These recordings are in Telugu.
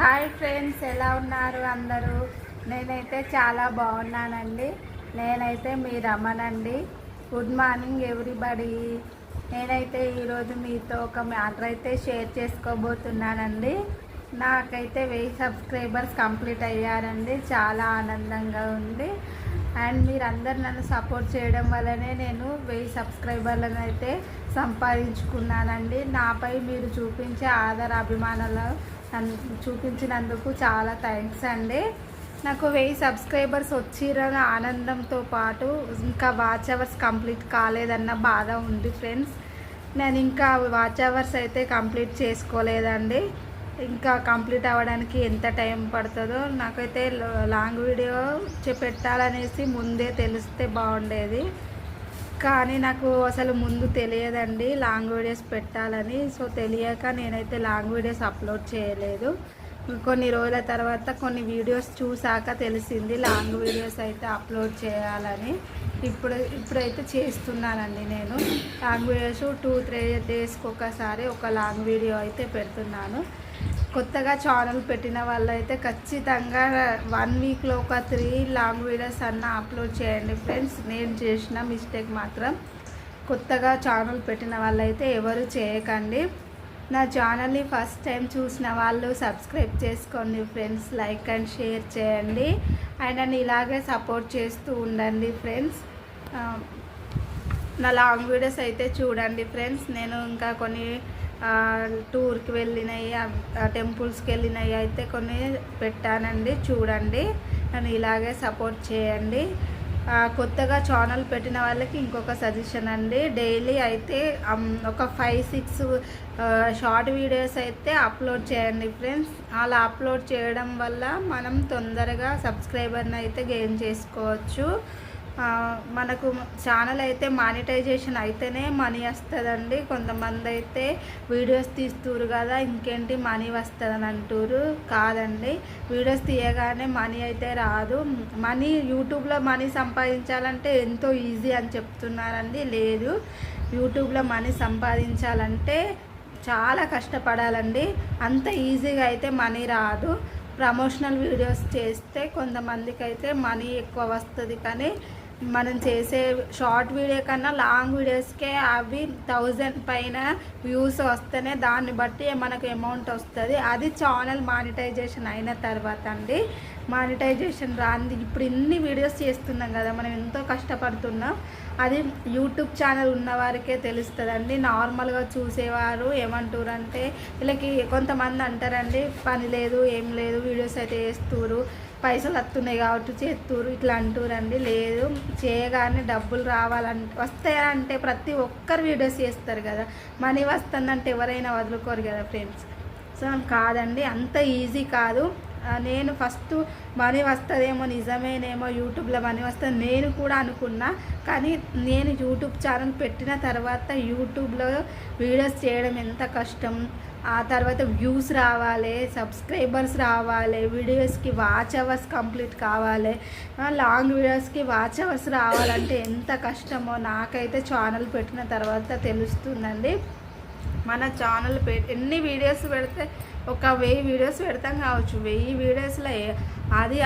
హాయ్ ఫ్రెండ్స్ ఎలా ఉన్నారు అందరూ? నేనైతే చాలా బాగున్నానండి. నేనైతే మీ రమనండి. Good morning everybody. నేనైతే ఈరోజు మీతో ఒక మ్యాటర్ అయితే షేర్ చేసుకోబోతున్నానండి. నాకైతే వెయ్యి సబ్స్క్రైబర్స్ కంప్లీట్ అయ్యారండి. చాలా ఆనందంగా ఉంది. అండ్ మీరందరు నన్ను సపోర్ట్ చేయడం వల్లనే నేను వెయ్యి సబ్స్క్రైబర్లను అయితే సంపాదించుకున్నానండి. నాపై మీరు చూపించే ఆదర అభిమానాలు చూపించినందుకు చాలా థ్యాంక్స్ అండి. నాకు వెయ్యి సబ్స్క్రైబర్స్ వచ్చిరన్న ఆనందంతో పాటు ఇంకా వాచ్ అవర్స్ కంప్లీట్ కాలేదన్న బాధ ఉంది ఫ్రెండ్స్. నేను ఇంకా వాచ్ అవర్స్ అయితే కంప్లీట్ చేసుకోలేదండి. ఇంకా కంప్లీట్ అవ్వడానికి ఎంత టైం పడుతుందో నాకైతే లాంగ్ వీడియో చె- పెట్టాలనేసి ముందే తెలిస్తే బాగుండేది. కానీ నాకు అసలు ముందు తెలియదండి లాంగ్ వీడియోస్ పెట్టాలని. సో తెలియక నేనైతే లాంగ్ వీడియోస్ అప్లోడ్ చేయలేదు. కొన్ని రోజుల తర్వాత కొన్ని వీడియోస్ చూసాక తెలిసింది లాంగ్ వీడియోస్ అయితే అప్లోడ్ చేయాలని. ఇప్పుడు ఇప్పుడైతే చేస్తున్నానండి నేను. లాంగ్ వీడియోస్ టూ త్రీ డేస్కి ఒకసారి ఒక లాంగ్ వీడియో అయితే పెడుతున్నాను. కొత్తగా ఛానల్ పెట్టిన వాళ్ళైతే ఖచ్చితంగా వన్ వీక్లో ఒక త్రీ లాంగ్ వీడియోస్ అన్న అప్లోడ్ చేయండి ఫ్రెండ్స్ నేను చేసిన మిస్టేక్ మాత్రం కొత్తగా ఛానల్ పెట్టిన వాళ్ళైతే ఎవరు చేయకండి. నా ఛానల్ని ఫస్ట్ టైం చూసిన వాళ్ళు సబ్స్క్రైబ్ చేసుకోండి ఫ్రెండ్స్ లైక్ అండ్ షేర్ చేయండి. అండ్ నన్ను ఇలాగే సపోర్ట్ చేస్తూ ఉండండి ఫ్రెండ్స్ నా లాంగ్ వీడియోస్ అయితే చూడండి ఫ్రెండ్స్ నేను ఇంకా కొన్ని టూర్కి వెళ్ళినవి టెంపుల్స్కి వెళ్ళినవి అయితే కొన్ని పెట్టానండి. చూడండి. నన్ను ఇలాగే సపోర్ట్ చేయండి. కొత్తగా ఛానల్ పెట్టిన వాళ్ళకి ఇంకొక సజెషన్ అండి. డైలీ అయితే ఒక ఫైవ్ సిక్స్ షార్ట్ వీడియోస్ అయితే అప్లోడ్ చేయండి ఫ్రెండ్స్. అలా అప్లోడ్ చేయడం వల్ల మనం తొందరగా సబ్స్క్రైబర్ని అయితే గెయిన్ చేసుకోవచ్చు. మనకు ఛానల్ అయితే మానిటైజేషన్ అయితేనే మనీ వస్తుందండి. కొంతమంది అయితే వీడియోస్ తీస్తురు కదా ఇంకేంటి మనీ వస్తుందని అంటారు కాదండి. వీడియోస్ తీయగానే మనీ అయితే రాదు. మనీ యూట్యూబ్లో మనీ సంపాదించాలంటే ఎంతో ఈజీ అని చెప్తున్నారండి. లేదు. యూట్యూబ్లో మనీ సంపాదించాలంటే చాలా కష్టపడాలండి. అంత ఈజీగా అయితే మనీ రాదు. ప్రమోషనల్ వీడియోస్ చేస్తే కొంతమందికి అయితే మనీ ఎక్కువ వస్తుంది కానీ మనం చేసే షార్ట్ వీడియో కన్నా లాంగ్ వీడియోస్కే అవి థౌజండ్ పైన వ్యూస్ వస్తేనే దాన్ని బట్టి మనకు అమౌంట్ వస్తుంది. అది ఛానల్ మానిటైజేషన్ అయిన తర్వాత అండి. మానిటైజేషన్ రాంది. ఇప్పుడు ఇన్ని వీడియోస్ చేస్తున్నాం కదా మనం ఎంతో కష్టపడుతున్నాం. అది యూట్యూబ్ ఛానల్ ఉన్నవారికే తెలుస్తుందండి. నార్మల్గా చూసేవారు ఏమంటారు అంటే వీళ్ళకి కొంతమంది అంటారండి పని లేదు ఏం లేదు వీడియోస్ అయితే చేస్తురు పైసలు వస్తున్నాయి కాబట్టి చేస్తురు ఇట్లా అంటారండి. లేదు చేయగానే డబ్బులు రావాలంటే వస్తాయంటే ప్రతి ఒక్కరు వీడియోస్ చేస్తారు కదా. మనీ వస్తుందంటే ఎవరైనా వదులుకోరు కదా ఫ్రెండ్స్. సో కాదండి అంత ఈజీ కాదు. నేను ఫస్ట్ మనీ వస్తుందేమో నిజమేనేమో యూట్యూబ్లో మనీ వస్తుంది నేను కూడా అనుకున్నా కానీ నేను యూట్యూబ్ ఛానల్ పెట్టిన తర్వాత యూట్యూబ్లో వీడియోస్ చేయడం ఎంత కష్టం. ఆ తర్వాత వ్యూస్ రావాలి సబ్స్క్రైబర్స్ రావాలి వీడియోస్కి వాచ్ అవర్స్ కంప్లీట్ కావాలి లాంగ్ వీడియోస్కి వాచ్ అవర్స్ రావాలంటే ఎంత కష్టమో నాకైతే ఛానల్ పెట్టిన తర్వాత తెలుస్తుందండి. మన ఛానల్ పె ఎన్ని వీడియోస్ పెడితే ఒక వెయ్యి వీడియోస్ పెడతాం కావచ్చు. వెయ్యి వీడియోస్లో అది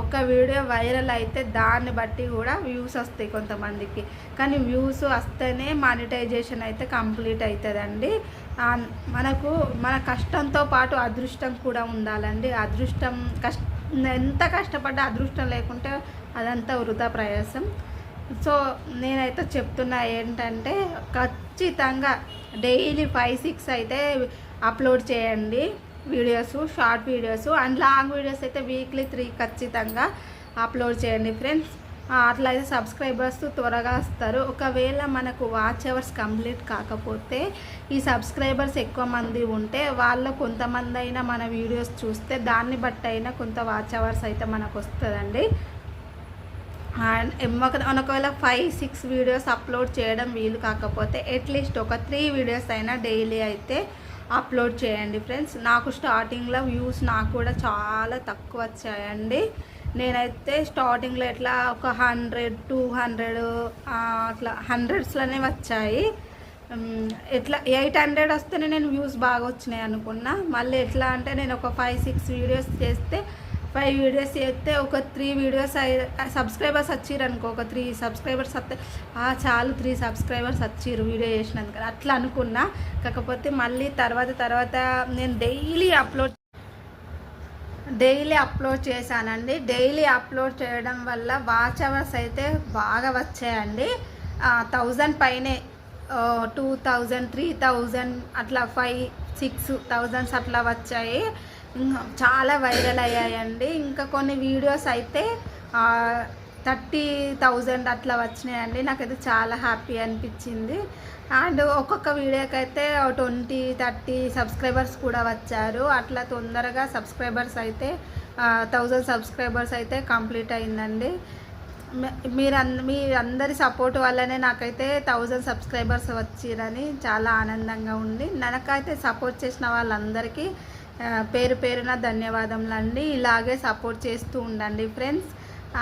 ఒక వీడియో వైరల్ అయితే దాన్ని బట్టి కూడా వ్యూస్ వస్తాయి కొంతమందికి. కానీ వ్యూస్ వస్తేనే మానిటైజేషన్ అయితే కంప్లీట్ అవుతుందండి మనకు మన కష్టంతో పాటు అదృష్టం కూడా ఉండాలండి. అదృష్టం కష్ట ఎంత కష్టపడ్డా అదృష్టం లేకుంటే అదంతా వృధా ప్రయాసం. సో నేనైతే చెప్తున్నా ఏంటంటే ఖచ్చితంగా డైలీ ఫైవ్ సిక్స్ అయితే అప్లోడ్ చేయండి videos short videos and long videos అయితే వీక్లీ త్రీ ఖచ్చితంగా అప్లోడ్ చేయండి ఫ్రెండ్స్. అట్లా అయితే సబ్స్క్రైబర్స్ త్వరగా వస్తారు. ఒకవేళ మనకు వాచ్ అవర్స్ కంప్లీట్ కాకపోతే ఈ సబ్స్క్రైబర్స్ ఎక్కువ మంది ఉంటే వాళ్ళు కొంతమంది అయినా మన వీడియోస్ చూస్తే దాన్ని బట్టి అయినా కొంత వాచ్ అవర్స్ అయితే మనకు వస్తుందండి. అండ్ ఒకవేళ ఫైవ్ సిక్స్ వీడియోస్ అప్లోడ్ చేయడం వీలు కాకపోతే అట్లీస్ట్ ఒక త్రీ వీడియోస్ అయినా డైలీ అయితే అప్లోడ్ చేయండి ఫ్రెండ్స్. నాకు స్టార్టింగ్లో వ్యూస్ నాకు కూడా చాలా తక్కువ వచ్చాయండి. నేనైతే స్టార్టింగ్లో ఎట్లా ఒక హండ్రెడ్ టూ హండ్రెడ్ అట్లా హండ్రెడ్స్లోనే వచ్చాయి. ఎట్లా ఎయిట్ హండ్రెడ్ వస్తేనే నేను వ్యూస్ బాగా వచ్చినాయి అనుకున్నా. మళ్ళీ ఎట్లా అంటే నేను ఒక ఫైవ్ సిక్స్ వీడియోస్ చేస్తే ఫైవ్ వీడియోస్ చేస్తే ఒక త్రీ వీడియోస్ సబ్స్క్రైబర్స్ వచ్చారు అనుకో ఒక త్రీ సబ్స్క్రైబర్స్ వస్తే "ఆ, చాలు త్రీ సబ్స్క్రైబర్స్ వచ్చారు వీడియో చేసినందుకు అట్లా అనుకున్నా. కాకపోతే మళ్ళీ తర్వాత తర్వాత నేను డైలీ అప్లోడ్ డైలీ అప్లోడ్ చేశానండి. డైలీ అప్లోడ్ చేయడం వల్ల వాచ్ అవర్స్ అయితే బాగా వచ్చాయండి. థౌజండ్ పైనే టూ థౌజండ్ త్రీ థౌజండ్ అట్లా ఫైవ్ సిక్స్ థౌజండ్స్ అట్లా వచ్చాయి. చాలా వైరల్ అయ్యాయండి. ఇంకా కొన్ని వీడియోస్ అయితే థర్టీ థౌజండ్ అట్లా వచ్చినాయండి. నాకైతే చాలా హ్యాపీ అనిపించింది. అండ్ ఒక్కొక్క వీడియోకి అయితే ట్వంటీ థర్టీ సబ్స్క్రైబర్స్ కూడా వచ్చారు. అట్లా తొందరగా సబ్స్క్రైబర్స్ అయితే థౌజండ్ సబ్స్క్రైబర్స్ అయితే కంప్లీట్ అయిందండి. మీరు మీ అందరి సపోర్ట్ వల్లనే నాకైతే థౌజండ్ సబ్స్క్రైబర్స్ వచ్చిరని చాలా ఆనందంగా ఉంది. నాకైతే సపోర్ట్ చేసిన వాళ్ళందరికీ పేరు పేరున ధన్యవాదములు అండి ఇలాగే సపోర్ట్ చేస్తూ ఉండండి ఫ్రెండ్స్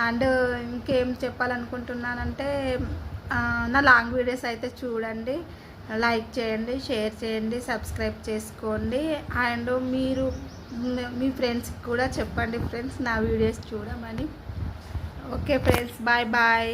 అండ్ ఇంకేం చెప్పాలనుకుంటున్నానంటే నా లాంగ్ వీడియోస్ అయితే చూడండి. లైక్ చేయండి షేర్ చేయండి సబ్స్క్రైబ్ చేసుకోండి. అండ్ మీరు మీ ఫ్రెండ్స్కి కూడా చెప్పండి ఫ్రెండ్స్ నా వీడియోస్ చూడమని. Okay friends bye bye